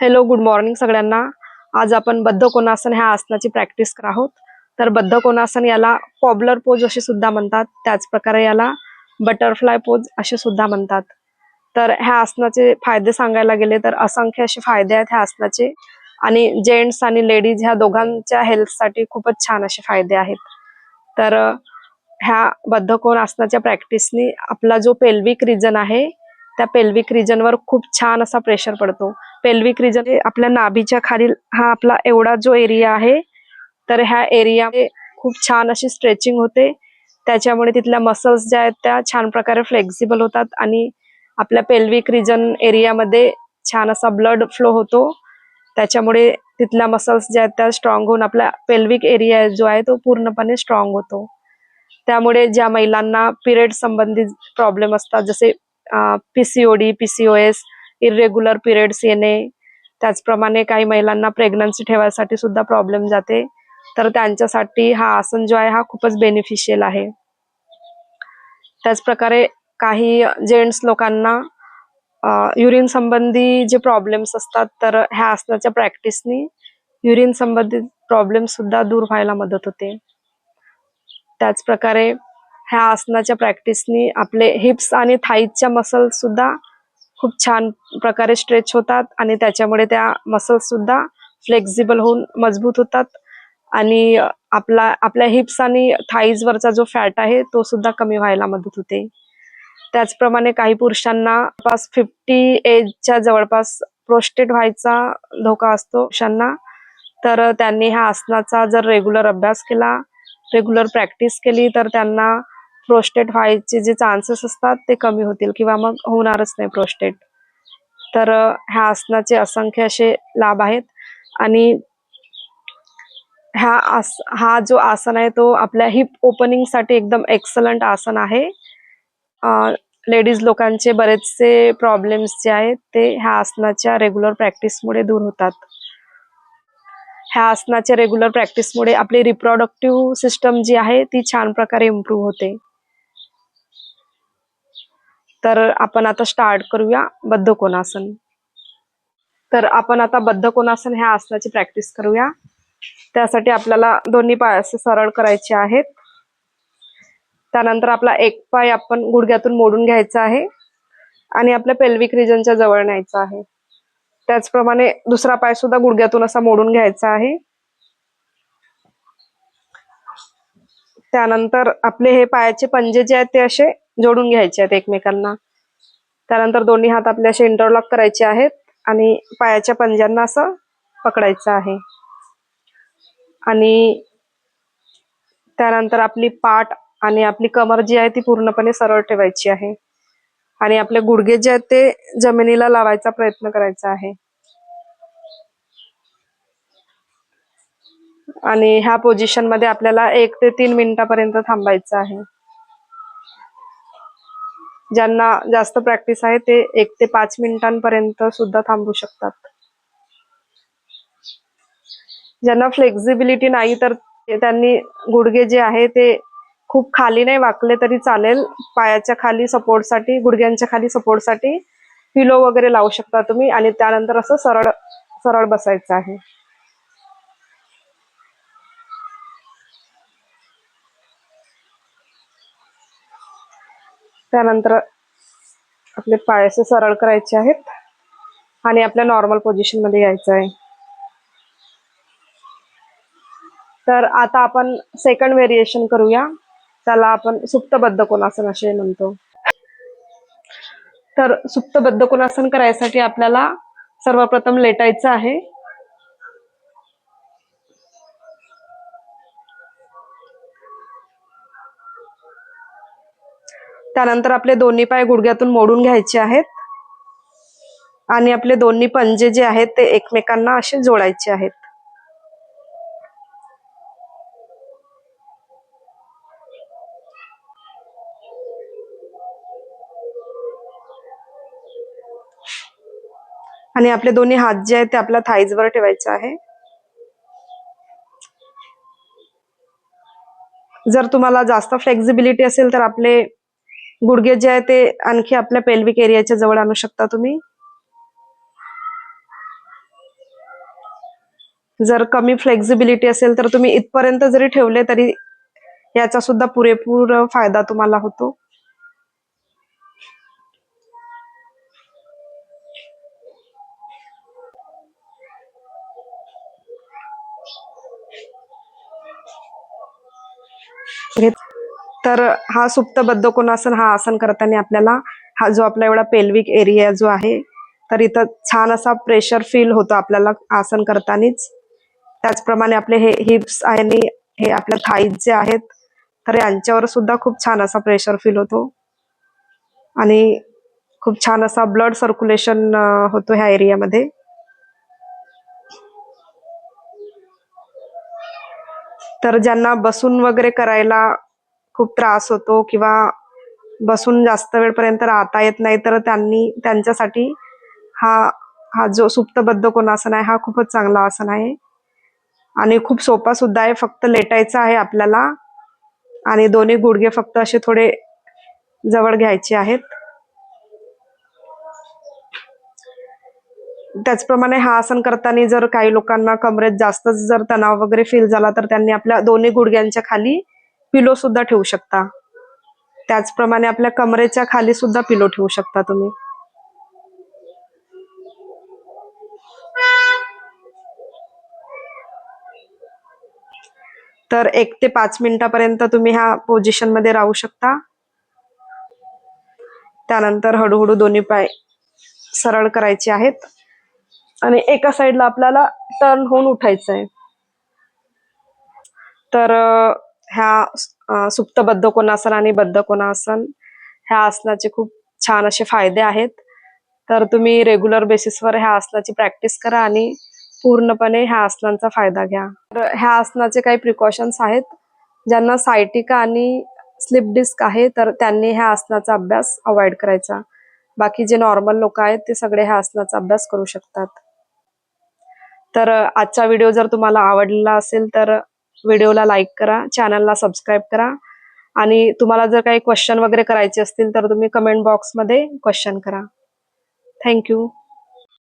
Hello good morning सगळ्यांना. आज आपण बद्ध कोणासन ह्या आसनाची प्रॅक्टिस करत आहोत. तर बद्ध कोणासन याला पॉब्लर पोज असे सुद्धा म्हणतात. त्याच प्रकारे याला बटरफ्लाय पोज असे सुद्धा म्हणतात. तर ह्या आसनाचे फायदे सांगायला गेले तर असंख्य असे फायदे आहेत ह्या आसनाचे. आणि जेंट्स आणि लेडीज ह्या दोघांच्या हेल्थसाठी खूपच छान असे फायदे आहेत. तर ह्या बद्धकोण आसनाच्या प्रॅक्टिसनी आपला जो पेल्विक रिजन आहे त्या पेल्विक रिजनवर खूप छान असा प्रेशर पडतो. पेल्विक रिजन आपल्या नाभीच्या खालील हा आपला एवढा जो एरिया आहे तर ह्या एरिया खूप छान अशी स्ट्रेचिंग होते. त्याच्यामुळे तिथल्या मसल्स ज्या आहेत त्या छान प्रकारे फ्लेक्झिबल होतात आणि आपल्या पेल्विक रिजन एरियामध्ये छान असा ब्लड फ्लो होतो. त्याच्यामुळे तिथल्या मसल्स ज्या आहेत त्या स्ट्रॉंग होऊन आपला पेल्विक एरिया जो आहे तो पूर्णपणे स्ट्रॉंग होतो. त्यामुळे ज्या महिलांना पिरियड संबंधित प्रॉब्लेम असतात जसे पीसीओडी पीसीओएस इरेग्युलर पिरियड्स येणे त्याचप्रमाणे काही महिलांना प्रेग्नन्सी ठेवायसाठी सुद्धा प्रॉब्लेम जाते. तर त्यांच्यासाठी हा आसन जो आहे हा खूपच बेनिफिशियल आहे. त्याचप्रकारे काही जेंट्स लोकांना युरिन संबंधी जे प्रॉब्लेम्स असतात तर ह्या आसनाच्या प्रॅक्टिसनी युरिन संबंधित प्रॉब्लेम सुद्धा दूर व्हायला मदत होते. त्याचप्रकारे ह्या आसनाच्या प्रॅक्टिसनी आपले हिप्स आणि थाईजच्या मसल्स सुद्धा खूप छान प्रकारे स्ट्रेच होतात आणि त्याच्यामुळे त्या मसल्स सुद्धा फ्लेक्झिबल होऊन मजबूत होतात. आणि आपला आपल्या हिप्स आणि थाईज वरचा जो फॅट आहे तो सुद्धा कमी व्हायला मदत होते. त्याचप्रमाणे काही पुरुषांना पास फिफ्टी एजच्या जवळपास प्रोस्टेट व्हायचा धोका असतो पुरुषांना. तर त्यांनी ह्या आसनाचा जर रेग्युलर अभ्यास केला रेग्युलर प्रॅक्टिस केली तर त्यांना प्रोस्टेट व्हायचे जे चान्सेस असतात ते कमी होतील किंवा मग होणारच नाही प्रोस्टेट तर ह्या आसनाचे असंख्य असे लाभ आहेत आणि ह्या आस हा जो आसन आहे तो आपल्या हिप ओपनिंगसाठी एकदम एक्सलंट आसन आहे. लेडीज लोकांचे बरेचसे प्रॉब्लेम्स जे आहेत ते ह्या आसनाच्या रेग्युलर प्रॅक्टिसमुळे दूर होतात. ह्या आसनाच्या रेग्युलर प्रॅक्टिसमुळे आपली रिप्रोडक्टिव्ह सिस्टम जी आहे ती छान प्रकारे इम्प्रूव्ह होते. तर आपण आता स्टार्ट करूया बद्ध कोणासन. तर आपण आता बद्ध कोणासन ह्या आसनाची प्रॅक्टिस करूया. त्यासाठी आपल्याला दोन्ही पाय असे सरळ करायचे आहेत. त्यानंतर आपला एक पाय आपण गुडघ्यातून मोडून घ्यायचा आहे. आणि आपल्या पेल्विक रिजनच्या जवळ न्यायचा आहे. त्याचप्रमाणे दुसरा पाय सुद्धा गुडघ्यातून असा मोडून घ्यायचा आहे. त्यानंतर आपले हे पायाचे पंजे जे आहेत ते असे जोडून घ्यायचे आहेत एकमेकांना. त्यानंतर दोन्ही हात आपले असे इंटरलॉक करायचे आहेत आणि पायाच्या पंजांना असं पकडायचं आहे. आणि त्यानंतर आपली पाठ आणि आपली कमर जी आहे ती पूर्णपणे सरळ ठेवायची आहे. आणि आपले गुडघे जे आहेत ते जमिनीला लावायचा प्रयत्न करायचा आहे. आणि ह्या पोझिशनमध्ये आपल्याला एक ते तीन मिनिटापर्यंत थांबायचं आहे. ज्यांना जास्त प्रॅक्टिस आहे ते एक ते पाच मिनिटांपर्यंत सुद्धा थांबू शकतात. ज्यांना फ्लेक्झिबिलिटी नाही तर त्यांनी गुडघे जे आहे ते खूप खाली नाही वाकले तरी चालेल. पायाच्या खाली सपोर्टसाठी गुडघ्यांच्या खाली सपोर्टसाठी पिलो वगैरे लावू शकता तुम्ही. आणि त्यानंतर असं सरळ सरळ बसायचं आहे. त्यानंतर आपले पाय असे सरळ करायचे आहेत. आणि आपल्या नॉर्मल पोझिशनमध्ये यायचं आहे. तर आता आपण सेकंड व्हेरिएशन करूया. त्याला आपण सुप्तबद्ध कोणासन असे म्हणतो. तर सुप्तबद्ध कोणासन करायसाठी आपल्याला सर्वप्रथम लेटायचं आहे. त्यानंतर आपले दोन्ही पाय गुडघ्यातून मोडून घ्यायचे आहेत. आणि आपले दोन्ही पंजे जे आहेत ते एकमेकांना असे जोडायचे आहेत. आणि आपले दोन्ही हात जे आहेत ते आपल्या थाईजवर ठेवायचे आहे. जर तुम्हाला जास्त फ्लेक्झिबिलिटी असेल तर आपले गुडघे जे आहे ते आणखी आपल्या पेल्विक एरियाच्या जवळ आणू शकता तुम्ही. जर कमी फ्लेक्झिबिलिटी असेल तर तुम्ही इथपर्यंत जरी ठेवले तरी याचा सुद्धा पुरेपूर फायदा तुम्हाला होतो. घेत- तर हा सुप्त कोणासन हा आसन करताना आपल्याला हा जो आपला एवढा पेल्विक एरिया जो आहे तर इथं छान असा प्रेशर फील होतो आपल्याला आसन करतानीच. त्याचप्रमाणे आपले हे हिप्स आणि हे आपल्या थाईज जे आहेत तर यांच्यावर सुद्धा खूप छान असा प्रेशर फील होतो. आणि खूप छान असा ब्लड सर्क्युलेशन होतो ह्या एरियामध्ये तर ज्यांना बसून वगैरे करायला खूप त्रास होतो किंवा बसून जास्त वेळपर्यंत राहता येत नाही तर त्यांनी त्यांच्यासाठी हा हा जो सुप्तबद्ध कोणासन आहे हा खूपच चांगला आसन आहे आणि खूप सोपा सुद्धा आहे फक्त लेटायचं आहे आपल्याला. आणि दोन्ही गुडघे फक्त असे थोडे जवळ घ्यायचे आहेत. त्याचप्रमाणे हा आसन करताना जर काही लोकांना कमरेत जास्तच जर तणाव वगैरे फील झाला तर त्यांनी आपल्या दोन्ही गुडघ्यांच्या खाली पिलो सुद्धा ठेवू शकता. त्याचप्रमाणे आपल्या कमरेच्या खाली सुद्धा पिलो ठेवू शकता तुम्ही. तर एक ते पाच मिनिटापर्यंत तुम्ही ह्या पोझिशनमध्ये राहू शकता. त्यानंतर हळूहळू दोन्ही पाय सरळ करायचे आहेत. आणि एका साईडला आपल्याला टर्न होऊन उठायचं आहे तर ह्या सुप्त बद्ध कोणासन आणि बद्ध कोणासन ह्या आसनाचे खूप छान असे फायदे आहेत. तर तुम्ही रेग्युलर बेसिसवर ह्या आसनाची प्रॅक्टिस करा आणि पूर्णपणे ह्या आसनांचा फायदा घ्या. तर ह्या आसनाचे काही प्रिकॉशन्स आहेत. ज्यांना सायटिका आणि स्लिप डिस्क आहे तर त्यांनी ह्या आसनाचा अभ्यास अवॉइड करायचा. बाकी जे नॉर्मल लोक आहेत ते सगळे ह्या आसनाचा अभ्यास करू शकतात. तर आजचा व्हिडिओ जर तुम्हाला आवडलेला असेल तर व्हिडिओला लाईक करा चॅनलला सबस्क्राईब करा. आणि तुम्हाला जर काही क्वेश्चन वगैरे करायचे असतील तर तुम्ही कमेंट बॉक्समध्ये क्वेश्चन करा. थँक्यू.